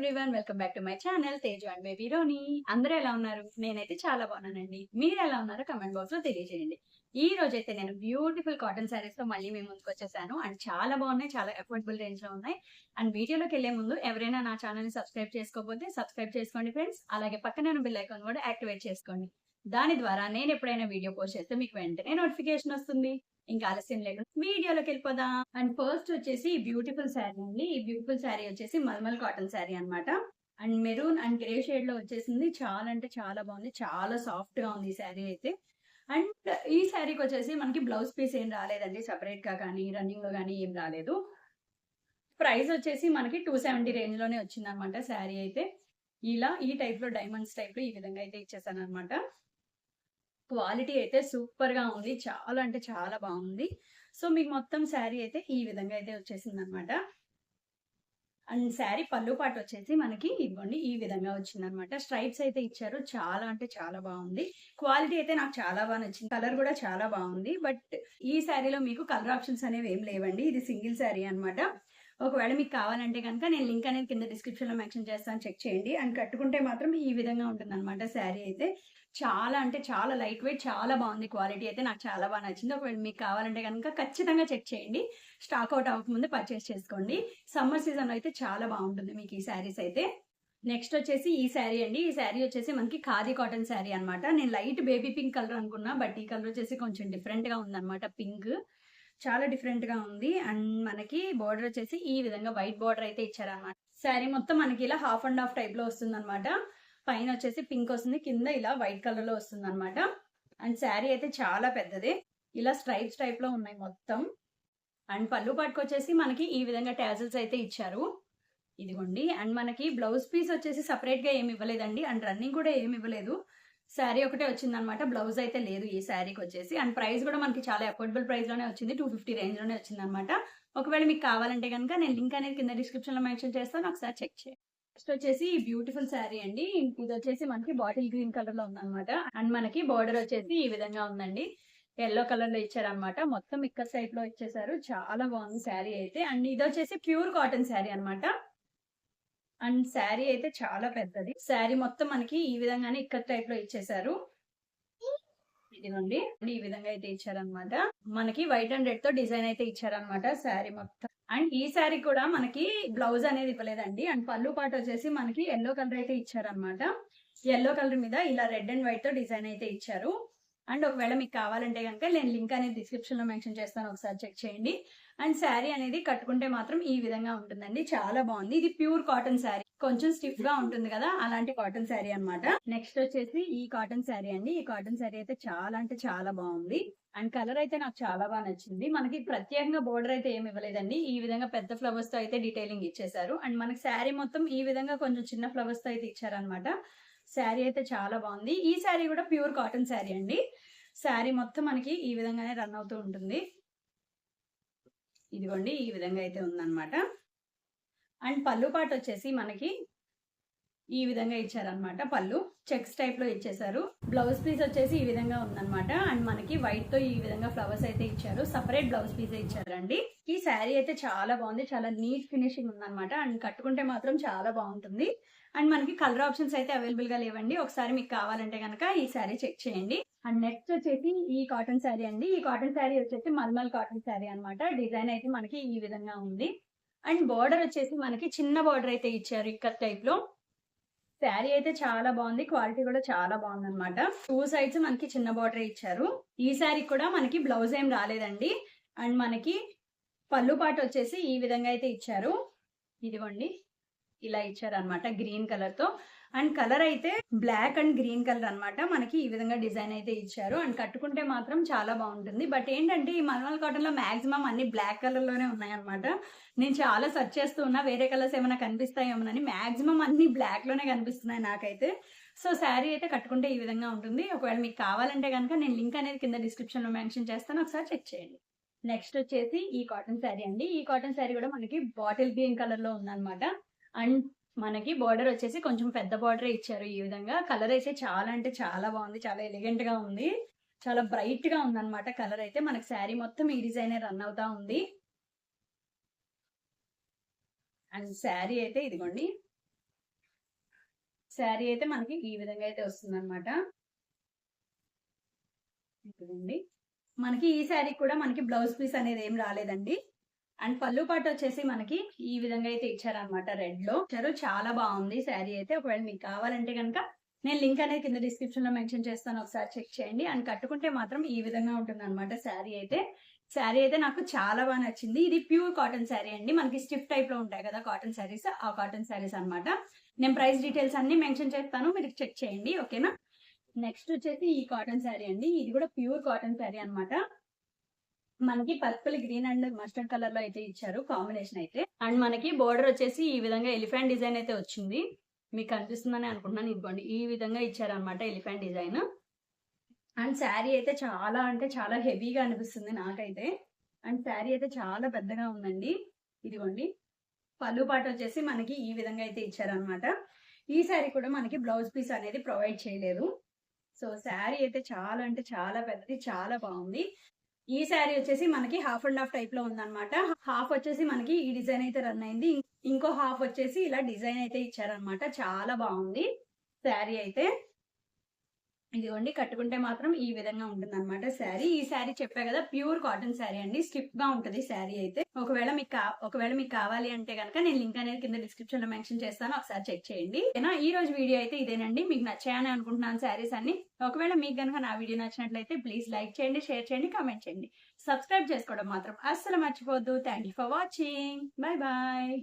Everyone welcome back to my channel Teju and baby Roni అందరూ ఎలా ఉన్నారు? నేనైతే చాలా బాగున్నానండి. మీరు ఎలా ఉన్నారో కమెంట్ బాక్స్లో తెలియజేయండి. ఈ రోజు అయితే నేను బ్యూటిఫుల్ కాటన్ శారీస్తో మళ్ళీ మేము ముందుకు వచ్చేసాను. అండ్ చాలా బాగున్నాయి చాలా అఫోర్డబుల్ రేంజ్లో ఉన్నాయి. అండ్ వీడియోలోకి వెళ్ళే ముందు ఎవరైనా నా ఛానల్ని సబ్స్క్రైబ్ చేసుకోకపోతే సబ్స్క్రైబ్ చేసుకోండి ఫ్రెండ్స్ అలాగే పక్కన బిల్ ఐకాన్ కూడా యాక్టివేట్ చేసుకోండి. దాని ద్వారా నేను ఎప్పుడైనా వీడియో పోస్ట్ చేస్తే మీకు వెంటనే నోటిఫికేషన్ వస్తుంది. ఇంకా ఆలస్యం లేకుండా వీడియోలోకి వెళ్ళిపోదాం. అండ్ ఫస్ట్ వచ్చేసి బ్యూటిఫుల్ శారీ అండి. ఈ బ్యూటిఫుల్ శారీ వచ్చేసి మల్మల్ కాటన్ శారీ అనమాట అండ్ మెరూన్ అండ్ గ్రే షేడ్లో వచ్చేసింది. చాలా అంటే చాలా బాగుంది. చాలా సాఫ్ట్గా ఉంది ఈ శారీ అయితే. అండ్ ఈ శారీకి వచ్చేసి మనకి బ్లౌజ్ పీస్ ఏం రాలేదండి. సపరేట్గా కానీ రన్నింగ్లో కానీ ఏం రాలేదు. ప్రైస్ వచ్చేసి మనకి టూ సెవెంటీ రేంజ్లోనే వచ్చింది అనమాట శారీ అయితే. ఇలా ఈ టైప్లో డైమండ్స్ టైప్లో ఈ విధంగా అయితే ఇచ్చేసాను అనమాట క్వాలిటీ అయితే సూపర్గా ఉంది. చాలా అంటే చాలా బాగుంది. సో మీకు మొత్తం శారీ అయితే ఈ విధంగా అయితే వచ్చేసింది అనమాట అండ్ శారీ పళ్ళు పాటు వచ్చేసి మనకి ఇవ్వండి ఈ విధంగా వచ్చింది అనమాట స్ట్రైప్స్ అయితే ఇచ్చారు. చాలా అంటే చాలా బాగుంది. క్వాలిటీ అయితే నాకు చాలా బాగా నచ్చింది. కలర్ కూడా చాలా బాగుంది. బట్ ఈ శారీలో మీకు కలర్ ఆప్షన్స్ అనేవి ఏం లేవండి. ఇది సింగిల్ శారీ అనమాట ఒకవేళ మీకు కావాలంటే కనుక నేను లింక్ అనేది కింద డిస్క్రిప్షన్లో మెన్షన్ చేస్తాను చెక్ చేయండి. అండ్ కట్టుకుంటే మాత్రం ఈ విధంగా ఉంటుంది అనమాట శారీ అయితే. చాలా అంటే చాలా లైట్ వెయిట్ చాలా బాగుంది క్వాలిటీ అయితే. నాకు చాలా బాగా నచ్చింది. ఒకవేళ మీకు కావాలంటే కనుక ఖచ్చితంగా చెక్ చేయండి. స్టాక్ అవుట్ అవ్వకముందు పర్చేస్ చేసుకోండి. సమ్మర్ సీజన్లో అయితే చాలా బాగుంటుంది మీకు ఈ శారీస్ అయితే. నెక్స్ట్ వచ్చేసి ఈ శారీ అండి. ఈ శారీ వచ్చేసి మనకి ఖాదీ కాటన్ శారీ అనమాట నేను లైట్ బేబీ పింక్ కలర్ అనుకున్నా బట్ ఈ కలర్ వచ్చేసి కొంచెం డిఫరెంట్గా ఉందన్నమాట పింక్ చాలా డిఫరెంట్గా ఉంది. అండ్ మనకి బోర్డర్ వచ్చేసి ఈ విధంగా వైట్ బోర్డర్ అయితే ఇచ్చారన్నమాట. శారీ మొత్తం మనకి ఇలా హాఫ్ అండ్ హాఫ్ టైప్లో వస్తుంది అనమాట పైన వచ్చేసి పింక్ వస్తుంది కింద ఇలా వైట్ కలర్లో వస్తుంది అనమాట అండ్ శారీ అయితే చాలా పెద్దది. ఇలా స్ట్రైప్స్ టైప్లో ఉన్నాయి మొత్తం. అండ్ పళ్ళు పాటుకు వచ్చేసి మనకి ఈ విధంగా ట్యాజల్స్ అయితే ఇచ్చారు. ఇదిగోండి. అండ్ మనకి బ్లౌజ్ పీస్ వచ్చేసి సపరేట్గా ఏమి ఇవ్వలేదండి. అండ్ రన్నింగ్ కూడా ఏమి ఇవ్వలేదు. శారీ ఒకటే వచ్చిందనమాట. బ్లౌజ్ అయితే లేదు ఈ శారీకి వచ్చేసి. అండ్ ప్రైస్ కూడా మనకి చాలా అఫోర్డబుల్ ప్రైస్లోనే వచ్చింది. టూ ఫిఫ్టీ రేంజ్లోనే వచ్చింది ఒకవేళ మీకు కావాలంటే కనుక నేను లింక్ అనేది కింద డిస్క్రిప్షన్లో మెన్షన్ చేస్తాను. ఒకసారి చెక్ చేయండి. నెక్స్ట్ వచ్చేసి బ్యూటిఫుల్ శారీ అండి. ఇది వచ్చేసి మనకి బాటిల్ గ్రీన్ కలర్లో ఉందన్నమాట అండ్ మనకి బార్డర్ వచ్చేసి ఈ విధంగా ఉందండి. ఎల్లో కలర్లో ఇచ్చారనమాట. మొత్తం ఇక్కడ సైడ్లో ఇచ్చేసారు. చాలా బాగుంది శారీ అయితే. అండ్ ఇది వచ్చేసి ప్యూర్ కాటన్ శారీ అనమాట. అండ్ శారీ అయితే చాలా పెద్దది. శారీ మొత్తం మనకి ఈ విధంగానే ఇక్కడ టైప్లో ఇచ్చేసారు ఇదిగోండి. ఈ విధంగా అయితే ఇచ్చారనమాట మనకి వైట్ అండ్ రెడ్తో డిజైన్ అయితే ఇచ్చారనమాట శారీ మొత్తం. అండ్ ఈ శారీ కూడా మనకి బ్లౌజ్ అనేది ఇవ్వలేదండి. అండ్ పళ్ళు పాటు వచ్చేసి మనకి ఎల్లో కలర్ అయితే ఇచ్చారనమాట ఎల్లో కలర్ మీద ఇలా రెడ్ అండ్ వైట్తో డిజైన్ అయితే ఇచ్చారు. అండ్ ఒకవేళ మీకు కావాలంటే కనుక నేను లింక్ అనేది డిస్క్రిప్షన్లో మెన్షన్ చేస్తాను ఒకసారి చెక్ చేయండి. అండ్ శారీ అనేది కట్టుకుంటే మాత్రం ఈ విధంగా ఉంటుందండి. చాలా బాగుంది. ఇది ప్యూర్ కాటన్ శారీ. కొంచెం స్టిఫ్గా ఉంటుంది కదా అలాంటి కాటన్ శారీ అన్నమాట. నెక్స్ట్ వచ్చేసి ఈ కాటన్ శారీ అండి. ఈ కాటన్ శారీ అయితే చాలా అంటే చాలా బాగుంది. అండ్ కలర్ అయితే నాకు చాలా బాగా నచ్చింది. మనకి ప్రత్యేకంగా బోర్డర్ అయితే ఏమి ఇవ్వలేదండి. ఈ విధంగా పెద్ద ఫ్లవర్స్తో అయితే డీటెయిలింగ్ ఇచ్చేసారు అండ్ మనకి శారీ మొత్తం ఈ విధంగా కొంచెం చిన్న ఫ్లవర్స్తో అయితే ఇచ్చారనమాట శారీ అయితే చాలా బాగుంది. ఈ శారీ కూడా ప్యూర్ కాటన్ శారీ అండి. శారీ మొత్తం మనకి ఈ విధంగానే రన్ అవుతూ ఉంటుంది. ఇదిగోండి ఈ విధంగా అయితే ఉందన్నమాట. అండ్ పళ్ళు పాటు వచ్చేసి మనకి ఈ విధంగా ఇచ్చారనమాట పళ్ళు. చెక్స్ టైప్లో ఇచ్చేసారు బ్లౌజ్ పీస్ వచ్చేసి ఈ విధంగా ఉందన్నమాట. అండ్ మనకి వైట్తో ఈ విధంగా ఫ్లవర్స్ అయితే ఇచ్చారు. సపరేట్ బ్లౌజ్ పీస్ ఇచ్చారండి. ఈ శారీ అయితే చాలా బాగుంది. చాలా నీట్ ఫినిషింగ్ ఉందనమాట అండ్ కట్టుకుంటే మాత్రం చాలా బాగుంటుంది. అండ్ మనకి కలర్ ఆప్షన్స్ అయితే అవైలబుల్గా లేవండి. ఒకసారి మీకు కావాలంటే కనుక ఈ శారీ చెక్ చేయండి. అండ్ నెక్స్ట్ వచ్చేసి ఈ కాటన్ శారీ అండి. ఈ కాటన్ శారీ వచ్చేసి మల్మల్ కాటన్ శారీ అనమాట డిజైన్ అయితే మనకి ఈ విధంగా ఉంది. అండ్ బార్డర్ వచ్చేసి మనకి చిన్న బార్డర్ అయితే ఇచ్చారు ఇక్కడ టైప్లో. శారీ అయితే చాలా బాగుంది క్వాలిటీ కూడా చాలా బాగుంది అనమాట టూ సైడ్స్ మనకి చిన్న బార్డర్ ఇచ్చారు. ఈ శారీ కూడా మనకి బ్లౌజ్ ఏం రాలేదండి. అండ్ మనకి పళ్ళు పాటు వచ్చేసి ఈ విధంగా అయితే ఇచ్చారు. ఇదిగోండి ఇలా ఇచ్చారు అనమాట గ్రీన్ కలర్తో అండ్ కలర్ అయితే బ్లాక్ అండ్ గ్రీన్ కలర్ అన్నమాట. మనకి ఈ విధంగా డిజైన్ అయితే ఇచ్చారు. అండ్ కట్టుకుంటే మాత్రం చాలా బాగుంటుంది. బట్ ఏంటంటే ఈ మల్మల్ కాటన్లో మాక్సిమం అన్ని బ్లాక్ కలర్లోనే ఉన్నాయన్నమాట. నేను చాలా సెర్చ్ చేస్తూ ఉన్నా వేరే కలర్స్ ఏమైనా కనిపిస్తాయేమోనని మాక్సిమం అన్ని బ్లాక్లోనే కనిపిస్తున్నాయి నాకైతే. సో శారీ అయితే కట్టుకుంటే ఈ విధంగా ఉంటుంది. ఒకవేళ మీకు కావాలంటే కనుక నేను లింక్ అనేది కింద డిస్క్రిప్షన్లో మెన్షన్ చేస్తాను. ఒకసారి చెక్ చేయండి. నెక్స్ట్ వచ్చేసి ఈ కాటన్ శారీ అండి. ఈ కాటన్ శారీ కూడా మనకి బాటిల్ గ్రీన్ కలర్లో ఉందన్నమాట. అండ్ మనకి బార్డర్ వచ్చేసి కొంచెం పెద్ద బార్డర్ ఇచ్చారు ఈ విధంగా. కలర్ అయితే చాలా అంటే చాలా బాగుంది చాలా ఎలిగెంట్గా ఉంది. చాలా బ్రైట్గా ఉంది అనమాట కలర్ అయితే. మనకి శారీ మొత్తం ఈ డిజైనే రన్ అవుతా ఉంది. అండ్ శారీ అయితే ఇదిగోండి. శారీ అయితే మనకి ఈ విధంగా అయితే వస్తుంది అనమాట మనకి ఈ శారీ కూడా మనకి బ్లౌజ్ పీస్ అనేది ఏం రాలేదండి. అండ్ పళ్ళు పాటు వచ్చేసి మనకి ఈ విధంగా అయితే ఇచ్చారనమాట రెడ్లో ఇచ్చారు. చాలా బాగుంది. శారీ అయితే ఒకవేళ మీకు కావాలంటే కనుక నేను లింక్ అనేది కింద డిస్క్రిప్షన్లో మెన్షన్ చేస్తాను. ఒకసారి చెక్ చేయండి. అండ్ కట్టుకుంటే మాత్రం ఈ విధంగా ఉంటుంది అనమాట శారీ అయితే. శారీ అయితే నాకు చాలా బాగా నచ్చింది. ఇది ప్యూర్ కాటన్ శారీ అండి. మనకి స్టిఫ్ టైప్లో ఉంటాయి కదా కాటన్ శారీస్. ఆ కాటన్ శారీస్ అన్నమాట. నేను ప్రైస్ డీటెయిల్స్ అన్ని మెన్షన్ చేస్తాను. మీరు చెక్ చేయండి. ఓకేనా? నెక్స్ట్ వచ్చేసి ఈ కాటన్ శారీ అండి. ఇది కూడా ప్యూర్ కాటన్ శారీ అన్నమాట. మనకి పర్పుల్ గ్రీన్ అండ్ మస్టర్డ్ కలర్లో అయితే ఇచ్చారు కాంబినేషన్ అయితే. అండ్ మనకి బోర్డర్ వచ్చేసి ఈ విధంగా ఎలిఫెంట్ డిజైన్ అయితే వచ్చింది. మీకు కనిపిస్తుందని అనుకుంటున్నాను. ఇదిగోండి ఈ విధంగా ఇచ్చారనమాట ఎలిఫెంట్ డిజైన్. అండ్ శారీ అయితే చాలా అంటే చాలా హెవీగా అనిపిస్తుంది నాకైతే. అండ్ శారీ అయితే చాలా పెద్దగా ఉందండి. ఇదిగోండి పళ్ళు పాట వచ్చేసి మనకి ఈ విధంగా అయితే ఇచ్చారనమాట ఈ శారీ కూడా మనకి బ్లౌజ్ పీస్ అనేది ప్రొవైడ్ చేయలేదు. సో శారీ అయితే చాలా అంటే చాలా పెద్దది చాలా బాగుంది. ఈ శారీ వచ్చేసి మనకి హాఫ్ అండ్ హాఫ్ టైప్లో ఉందనమాట హాఫ్ వచ్చేసి మనకి ఈ డిజైన్ అయితే రన్ అయింది. ఇంకో హాఫ్ వచ్చేసి ఇలా డిజైన్ అయితే ఇచ్చారనమాట చాలా బాగుంది శారీ అయితే. ఇదిగోండి కట్టుకుంటే మాత్రం ఈ విధంగా ఉంటుంది అనమాట శారీ. ఈ శారీ చెప్పా కదా ప్యూర్ కాటన్ శారీ అండి. స్టిప్గా ఉంటుంది శారీ అయితే. ఒకవేళ మీకు ఒకవేళ మీకు కావాలి అంటే కనుక నేను లింక్ అనేది కింద డిస్క్రిప్షన్లో మెన్షన్ చేస్తాను. ఒకసారి చెక్ చేయండి. ఈ రోజు వీడియో అయితే ఇదేనండి. మీకు నచ్చాయని అనుకుంటున్నాను శారీస్ అన్ని. ఒకవేళ మీకు కనుక నా వీడియో నచ్చినట్లయితే ప్లీజ్ లైక్ చేయండి షేర్ చేయండి కామెంట్ చేయండి. సబ్స్క్రైబ్ చేసుకోవడం మాత్రం అస్సలు మర్చిపోద్దు thank you for watching. Bye bye.